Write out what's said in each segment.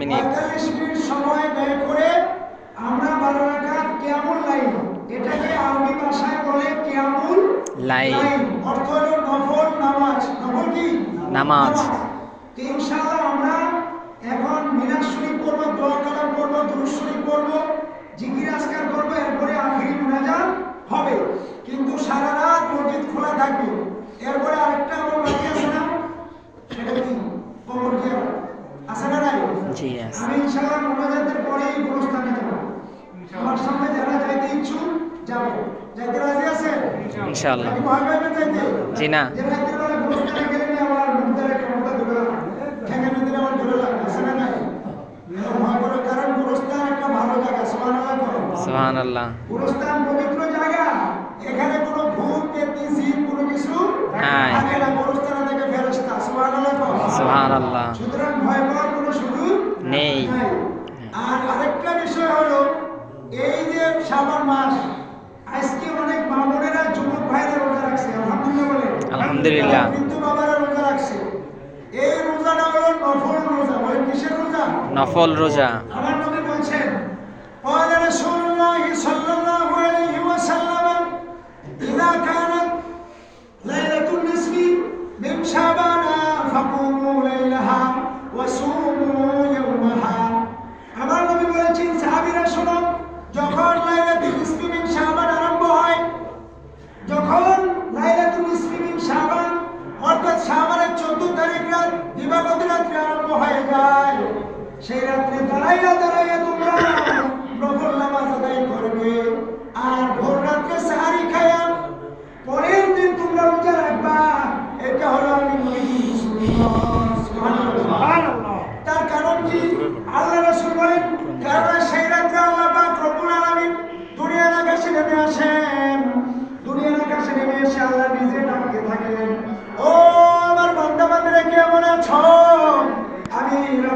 Minute. সময় ব্যয় করে আমরা বারো এটাকে আরবি ভাষায় বলে কেমন লাইন। অর্থ হলো নফল নামাজ। নফল কি? নামাজ। তো ইনশাআল্লাহ আমরা এখন মিনাজ শরীফ পড়ব দোয়া কালাম পড়ব দুরূদ শরীফ পড়ব জিকির আজকার করব এরপরে আখিরি মুনাজাত হবে কিন্তু সারা রাত মসজিদ খোলা থাকবে এরপরে আরেকটা আমার বাকি আছে না সেটা কি কবর জিয়ারত আছে না নাই জি আছে আমি ইনশাআল্লাহ মোনাজাতের পরেই গোরস্থানে যাব আমার সামনে যারা যাইতে ইচ্ছুক যাবে। যাইতে রাজি আছে ইনশাআল্লাহ। ভয় পাইবেন যাইতে। জি না। যে রাতের গোরস্থানে গেলে না আমার মুখদারে ক্ষমতা ধরে লাগে ঠেঙ্গা নদীর আমার ধরে লাগে আছে না নাই। ভয় করে কারণ গোরস্থান একটা ভালো জায়গা সুবহানাল্লাহ করো সুবহান আল্লাহ গোরস্থান পবিত্র জায়গা এখানে কোনো ভূত পেতনি জিন কোনো কিছু নাই। থাকে না। গোরস্থানে থেকে ফেরেশতা সুবহানাল্লাহ করো সুতরাং ভয় পাওয়ার কোনো সুযোগ নেই। নাই। আর আরেকটা বিষয় হলো এই যে শ্রাবণ মাস আজকে অনেক মামুনেরা যুবক ভাইরা রোজা রাখছে আলহামদুলিল্লাহ বলে আলহামদুলিল্লাহ। কিন্তু বাবারা রোজা রাখছে এই রোজাটা হলো নফল রোজা বলে কিসের রোজা নফল রোজা।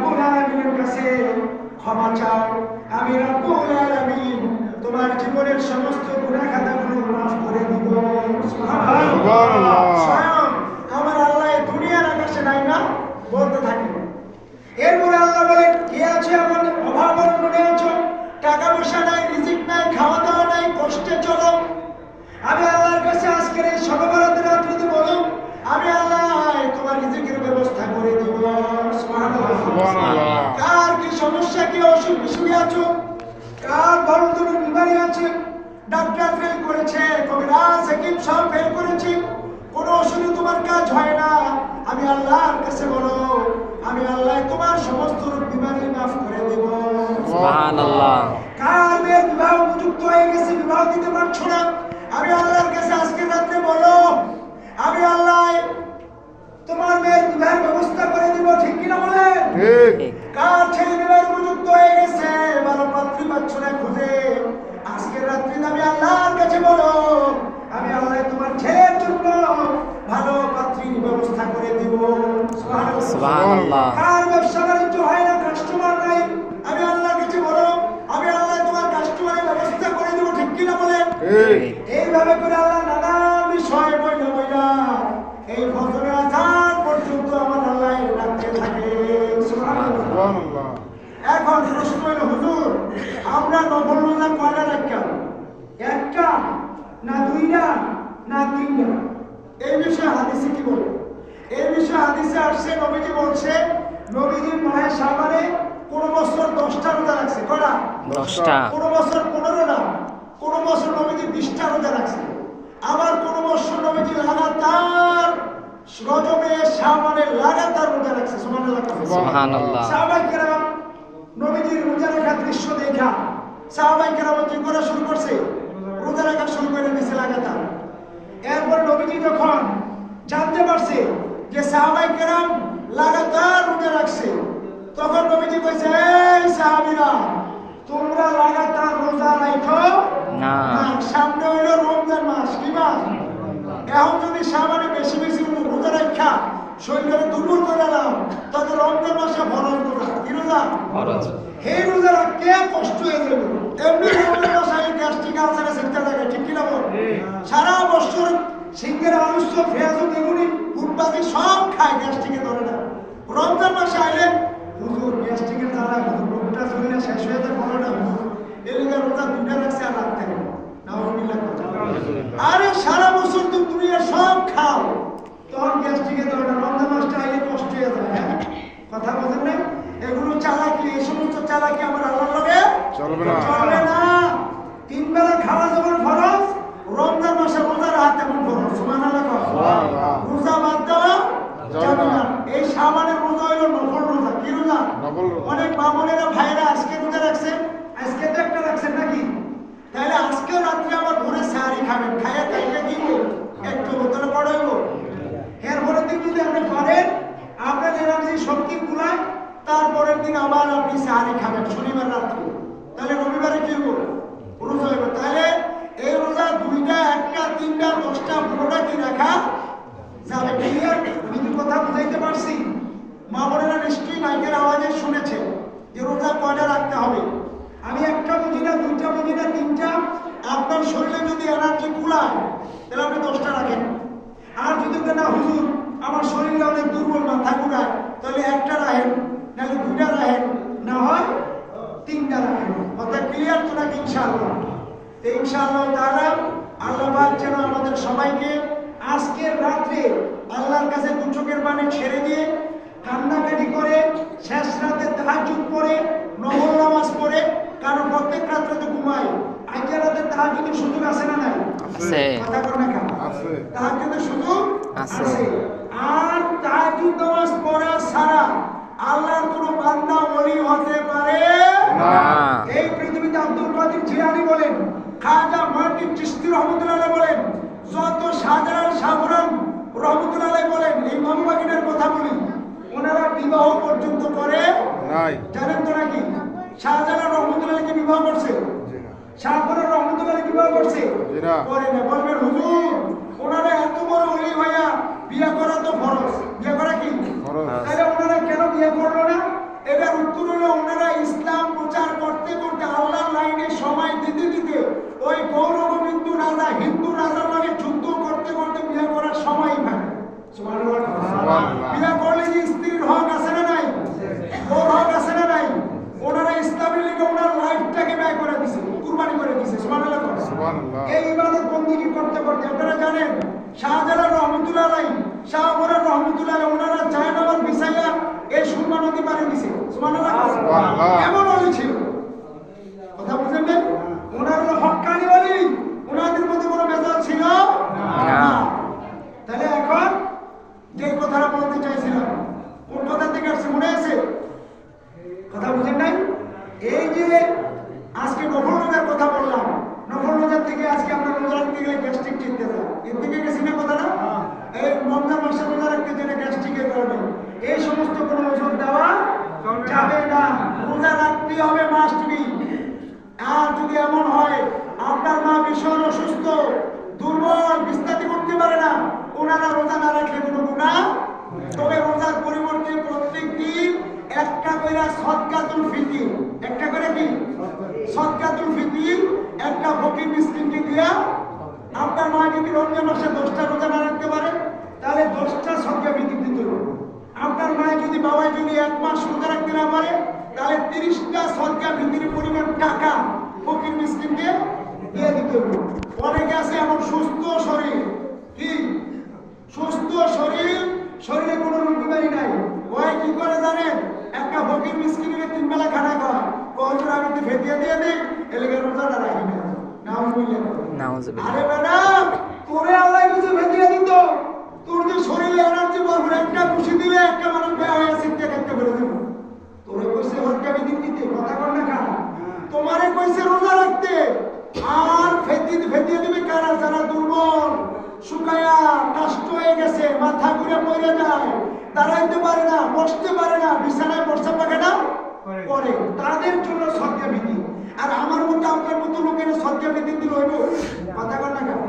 রব্বুল আলামিনের কাছে ক্ষমা চাও। আমি রব্বুল আলামিন তোমার জীবনের সমস্ত গুনাহ খাতাগুলো মাফ করে দিব। সুবহানাল্লাহ। স্বয়ং আমার আল্লাহ এই দুনিয়ার আকাশে নাই না বলতে থাকে। এরপরে আল্লাহ বলেন কে আছে আমার অভাব মনে আছো? টাকা পয়সা নাই রিজিক নাই খাওয়া দাওয়া নাই কষ্টে চলো। আমি আল্লাহর কাছে আজকের এই সর্বভারতের রাত্রিতে বলো আমি আল্লাহ তোমার রিজিকের ব্যবস্থা করে সুবহানাল্লাহ কার কি সমস্যা কি অসুখ? বিসুখে আছো? কার বড় কোনো বিমারি আছে? ডাক্তার ফেল করেছে কবিরাজ হাকিম সব ফেল করেছে। কোনো ওষুধে তোমার কাজ হয় না। আমি আল্লাহর কাছে বলো আমি আল্লাহ তোমার সমস্ত রোগ বিমারি মাফ করে দেব। সুবহান আল্লাহ কার মেয়ের বিবাহ উপযুক্ত হয়ে গেছে বিবাহ দিতে পারছ না? আমি আল্লাহর কাছে আজকে রাত্রে বলো আমি আল্লাহ তোমার মেয়ের বিবাহের ব্যবস্থা করে দিব ঠিক কিনা বলেন? ঠিক। কার ছেলে বিবাহের উপযুক্ত হয়ে গেছে? ভালো পাত্রী পাচ্ছ না খুঁজে। আজকের রাত্রি আমি আল্লাহর কাছে বলো আমি আল্লাহ তোমার ছেলের জন্য ভালো পাত্রীর ব্যবস্থা করে দিব। সুবহান কার ব্যবসা বাণিজ্য হয় না কাস্টমার নাই? আমি আল্লাহর কাছে বলো আমি আল্লাহ তোমার কাস্টমারের ব্যবস্থা করে দিব ঠিক কিনা বলেন? ঠিক। এইভাবে করে আল্লাহ নানান বিষয় বইলা বইলা এই ফজরের আজান পর্যন্ত আমার আল্লাহ রাখতে থাকে। এখন প্রশ্ন হলো হুজুর আমরা নফল রোজা কয়টা রাখলাম একটা? না দুইটা না তিনটা? এই বিষয়ে হাদিসে কি বলে? এই বিষয়ে হাদিসে আসছে নবীজি বলছে নবীজি মায়ের সাবারে কোন বছর দশটা রোজা রাখছে। কয়টা? দশটা। কোন বছর পনেরো না কোন বছর নবীজি বিশটা রোজা রাখছে। আবার কোন বছর নবীজি লাগাতার রজবে লাগাতার রোজা রাখছে সুবহানাল্লাহ সুবহান আল্লাহ সাহাবাই কেরাম নবীজির রোজা রাখার দৃশ্য দেখা। সাহাবাই কেরাম কি করা শুরু করছে? রোজা রাখা শুরু করে দিয়েছে লাগাতার। এরপর নবীজি যখন জানতে পারছে যে সাহাবাই লাগাতার রোজা রাখছে তখন নবীজি কইছে এই সাহাবীরা তোমরা লাগাতার রোজা রাখো না। সামনে হইল রমজান মাস কি মাস? এখন যদি সামানে বেশি বেশি রোজা রাখা দুর্বল করে নাও তাদের রমজান মাসে ফরজ রোজা কি রোজা? রোজা কে কষ্ট হয়ে যাবে? এমনি রমজান মাসে আমি গ্যাস আলসারে চিন্তা থাকে ঠিক কিনা বল? সারা বছর সিংহের আলস্য পেঁয়াজু বেগুনি ফুটপাতি সব খায় গ্যাস্ট্রিকে ধরে না। রমজান মাসে আইলে হুজুর গ্যাস্ট্রিকের জ্বালা হুজুর রোগটা শরীরে শেষ হয়ে যায় বলো না হুজুর এলিগা রোজা দুটা রাখছে আর রাখতে হবে নাউজুবিল্লাহ কথা। আরে সারা বছর তো তুমি আর সব খাও তখন গ্যাস্ট্রিকে ধরে না রমজান মাসটা আইলে কষ্ট হয়ে যায় হ্যাঁ? কথা বোঝেন না এগুলো চালাকি এই সমস্ত চালাকি আমার আল্লাহর লগে চলবে না। চলবে না তিন বেলা খাওয়া যেমন ফরজ রমজান মাসে রোজা রাখা তেমন ফরজ সুবহানাল্লাহ কও। সুবহানাল্লাহ। রোজা বাদ দেওয়া যাবে যাবে না। না এই সাবানের রোজা হইল নফল রোজা কি রোজা নফল রোজা। অনেক বামনেরা ভাইরা আজকে রোজা রাখছেন আজকে তো একটা রাখছেন নাকি তাহলে আজকে রাত্রে আবার ভোরে সাহারি খাবেন খাইয়া তাইলে কি হইবো? একটু বোতলে বড় হইব এরপরের দিন আপনি করেন আপনার এনার্জি শক্তি কুলায় তারপরের দিন আবার আপনি সাহারি খাবেন, শনিবার রাত্রে। তাহলে রবিবারে কি হইব? রোজা হইব। তাহলে এই রোজা দুইটা, একটা, তিনটা, দশটা, পনেরোটা কি রাখা যাবে? ক্লিয়ার আমি কি কথা বুঝাইতে পারছি? মা বোনেরা নিশ্চয়ই মাইকের আওয়াজে শুনেছে যে রোজা কয়টা রাখতে হবে? আমি একটা বুঝি না, দুইটা বুঝি না, তিনটা। আপনার শরীরে যদি এনার্জি কুলায়, তাহলে আপনি দশটা রাখেন। আর যদি না, হুজুর আমার শরীরে অনেক দুর্বল মাথা ঘুরায় তাহলে একটা রাখেন নাহলে দুইটা রাখেন না হয় তিনটা রাখেন অর্থাৎ ক্লিয়ার তো নাকি ইনশাআল্লাহ? তো ইনশাআল্লাহ তাআলা আল্লাহ যেন আমাদের সবাইকে আজকের রাত্রে আল্লাহর কাছে দু চোখের পানি ছেড়ে দিয়ে কান্নাকাটি করে শেষ রাতে তাহাজ্জুদ পড়ে নফল নামাজ পড়ে কারণ প্রত্যেক রাত্রে তো ঘুমাই আজকে রাতে তাহাজ্জুদের সুযোগ আছে না নাই? কথা কর না কেন? আছে। তাহাজ্জুদের সুযোগ আছে। আর তাহাজ্জুদ নামাজ পড়া ছাড়া আল্লাহর কোনো বান্দা ওলি হতে পারে না। এই পৃথিবীতে আব্দুল কাদের জিলানি বলেন খাজা মহিউদ্দিন চিশতি রহমতুল্লাহ বলেন যত শাহজালাল শাহরাম রহমতুল্লাহ বলেন এই মামুবাগিনের কথা বলি ওনারা বিবাহ পর্যন্ত করে নাই। জানেন তো নাকি? শাহজালাল রহমতুল্লাহকে বিবাহ করছে? শাহপুরের রহমতুল্লাহ বিবাহ করছে। করে না বলবেন হুজুর ওনারা এত বড় অলি ভাইয়া বিয়ে করা তো ফরজ বিয়ে করা কি ফরজ। তাহলে ওনারা কেন বিয়ে করল না এটার উত্তর হলো ওনারা ইসলাম প্রচার করতে করতে আল্লাহর লাইনে সময় দিতে দিতে ওই গৌরব হিন্দু রাজা হিন্দু রাজার লাগে যুদ্ধ করতে করতে বিয়ে করার সময় পায় সুবহানাল্লাহ। সুবহানাল্লাহ। বিয়ে করলে যে স্ত্রীর হক আছে না নাই ওর হক আছে না নাই ওনারা ইসলামের লিগে ওনার লাইফটাকে ব্যয় করে দিছে কুরবানি করে দিছে সুবহানাল্লাহ করে। সুবহানাল্লাহ। এই ইবাদত বন্দিগি করতে করতে আপনারা জানেন শাহজালাল রহমতুল্লাহ আলাই শাহবরের রহমতুল্লাহ আলাই ওনারা জায়নামাজ বিছাইয়া এই সুরমা নদী পাড়ে দিছে সুবহানাল্লাহ। এমন অলি ছিল কথা বুঝলেন না ওনার হলো হক্কানি অলি ওনাদের মধ্যে কোনো মেজাজ ছিল না। তাহলে এখন যে কথাটা বলতে চাইছিলাম কোন কথা থেকে আসছে মনে আছে কথা বুঝেন নাই এই যে আজকে নফল রোজার কথা বললাম নফল রোজার থেকে আজকে আমরা রোজা রাখতে গেলে গ্যাস্ট্রিক চিনতে যায় এর থেকে গেছি না কথাটা এই রমজান মাসে রোজা রাখতে গেলে গ্যাস্ট্রিকের কারণে এই সমস্ত কোনো ওষুধ দেওয়া যাবে না রোজা রাখতে হবে মাস্ট বি আর যদি এমন হয় আপনার মা ভীষণ অসুস্থ দুর্বল বিস্তারিত করতে পারে না ওনারা রোজা রাখলে কোনো গুণা তবে রোজার পরিবর্তে প্রত্যেক দিন একটা করে সদকাতুল ফিতির। একটা করে কি? সদকাতুল ফিতির। একটা ফকির মিসকিনকে দিয়া আপনার মা যদি রমজান মাসে দশটা রোজা না রাখতে পারে, তাহলে দশটা সদকা ফিতির দিতে হবে। আপনার মায়ের যদি বাবাই যদি এক মাস রোজা রাখতে না পারে, তাহলে তিরিশটা সদকা ফিতির পরিমাণ টাকা ফকির মিসকিনকে দিয়ে দিতে হবে। অনেকে আছে এমন সুস্থ শরীর, কি? সুস্থ শরীর শরীরে কোনো রোগ বিমারি নাই। ওই কি করে জানেন? একটা ফকির মিসকিনকে তিন বেলা খানা খাওয়া। কখন আমি তো ফেটিয়ে দিয়ে দিই এলাকার রোজাটা রাখি না নাউজুবিল্লাহ। আরে ম্যাডাম তোরে আল্লাহ কিছু ভেজিয়ে দিত তোর যে শরীরে এনার্জি ভরপুর একটা খুশি দিলে একটা মানুষ বেয়া হয়ে সিটকে কাটতে করে দেবো তোরে কইছে হত্যা বিধি দিতে কথা কর না কারা তোমারে কইছে রোজা রাখতে আর ফেতি ফেতিয়ে দিবে কারা যারা দুর্বল শুকায়া নষ্ট হয়ে গেছে মাথা ঘুরে পড়ে যায় দাঁড়াইতে পারে না বসতে পারে না বিছানায় বসা না করে তাদের জন্য সদ্যা বিধি আর আমার মতো আপনার মতো লোকের সদ্যা বিধি দিল হইব? কথা কর না কেন?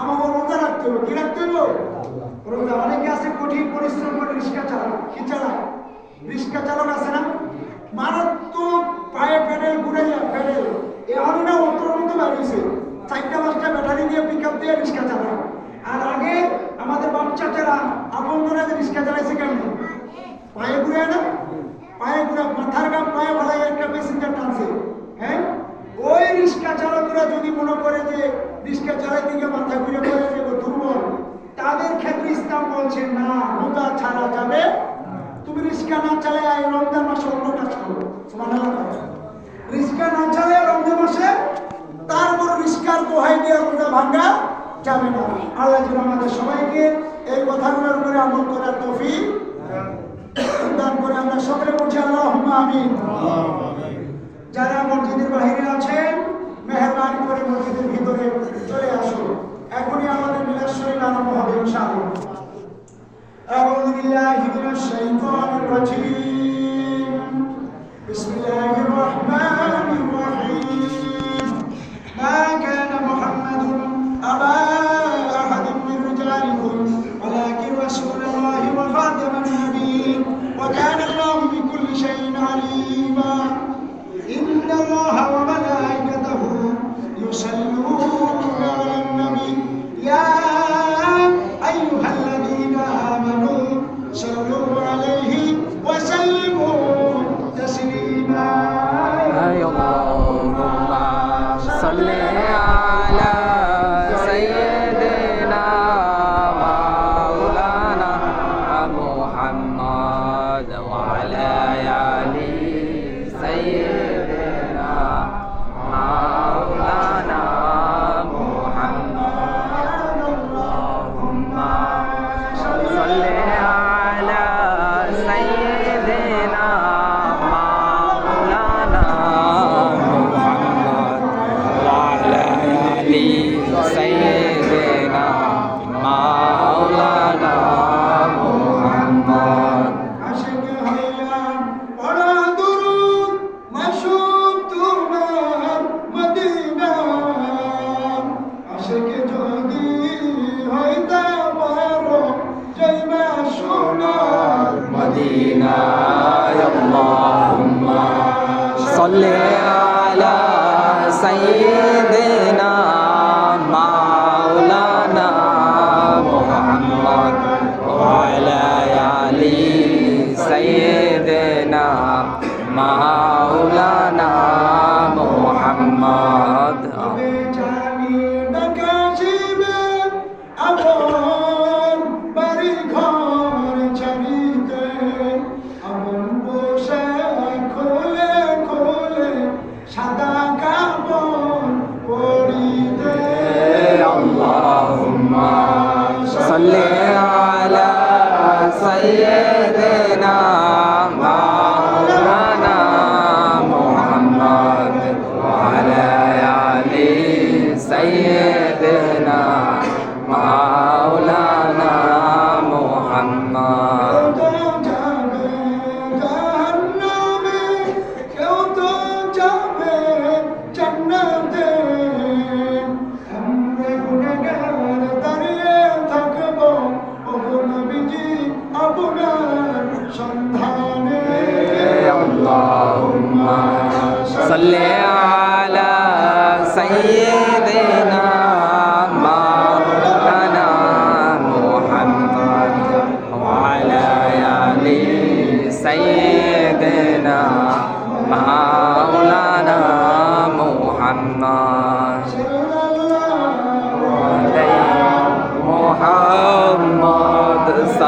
আমার রোজা রাখতে হবে কি রাখতে হইব? রোজা মানে অনেকে আছে? কঠিন পরিশ্রম করে রিক্সা চালায় কি চালায়? রিক্সা চালক আছে না? মারাত্মক পায়ে প্যানেল ঘুরাইয়া প্যানেল এ হবে না অন্তর মতো বাড়িয়েছে। চারটা পাঁচটা ব্যাটারি দিয়ে পিক আপ দিয়ে রিক্সা চালায়। সকলে পড়ছি আল্লাহ আমিন। যারা মসজিদের বাহিরে আছেন, মেহরবানি করে মসজিদের ভিতরে চলে আসো এখনই আমাদের মিলার শরীর আরম্ভ হবে, ইনশাআল্লাহ। أعوذ بالله من الشيطان الرجيم بسم الله الرحمن sem,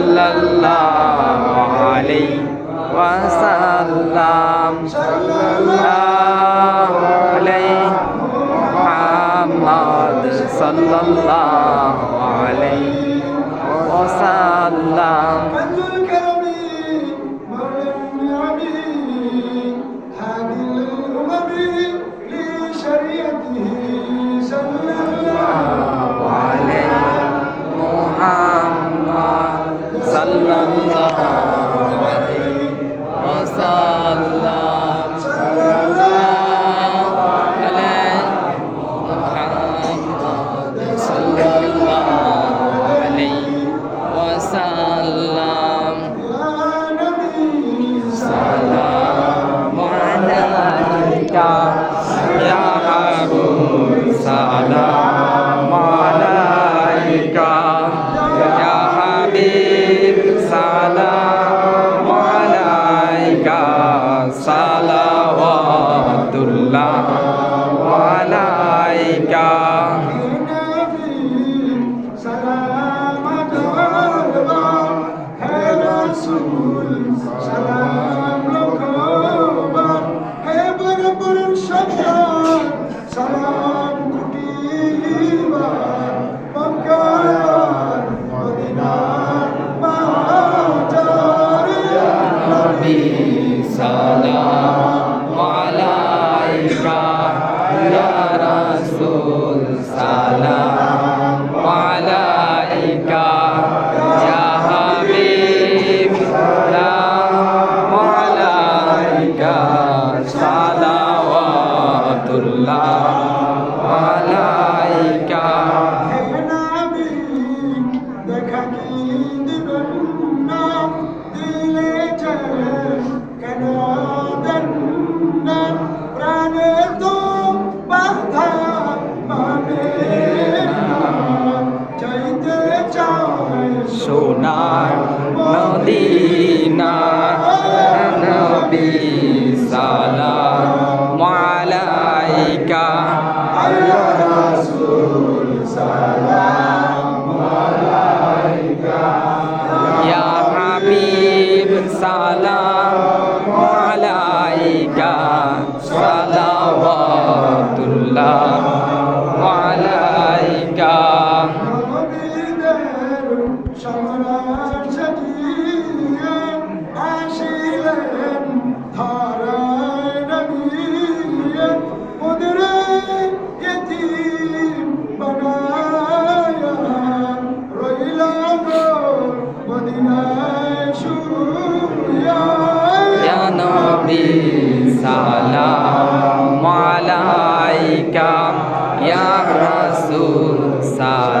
sallallahu alaihi wasallam sallallahu alaihi Muhammad sallallahu alaihi wasallam وعليك রহমতুল্লাহ さ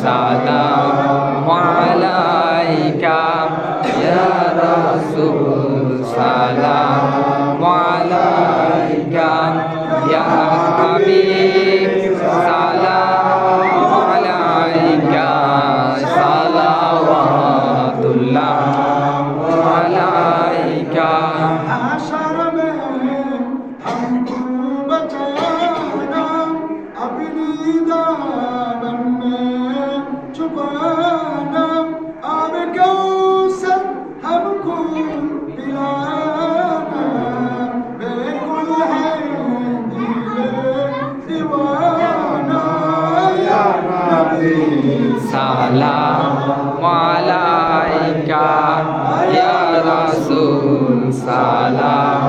সাদা সালাম মালাইকা ইয়া রাসূল সালাম।